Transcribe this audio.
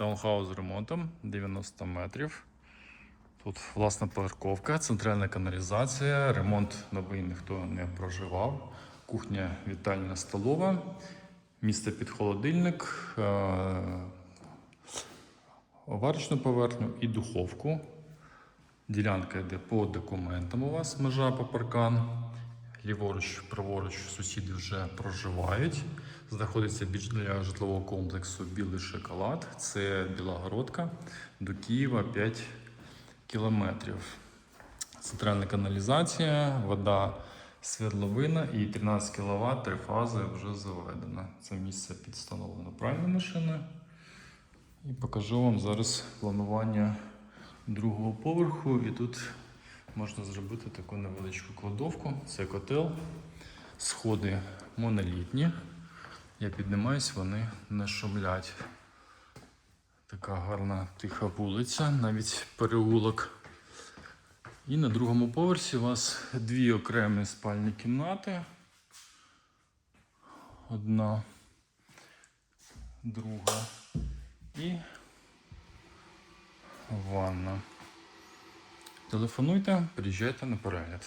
Таунхаус з ремонтом 90 метрів. Тут власна парковка, центральна каналізація, ремонт новий ніхто не проживав. Кухня вітальня столова, місце під холодильник, е, варочну поверхню і духовку. Ділянка йде по документам у вас межа по паркан. Ліворуч, праворуч сусіди вже проживають. Знаходиться біля житлового комплексу Білий шоколад. Це Білогородка до Києва 5 кілометрів. Центральна каналізація, вода свердловина і 13 кВт, три фази вже заведено. Це місце підстановлено пральної машини. І покажу вам зараз планування другого поверху. І тут можна зробити таку невеличку кладовку. Це котел. Сходи монолітні. Я піднімаюсь, вони не шумлять. Така гарна тиха вулиця, навіть переулок. І на другому поверсі у вас дві окремі спальні кімнати. Одна, друга і ванна. Телефонуйте, приїжджайте на перегляд.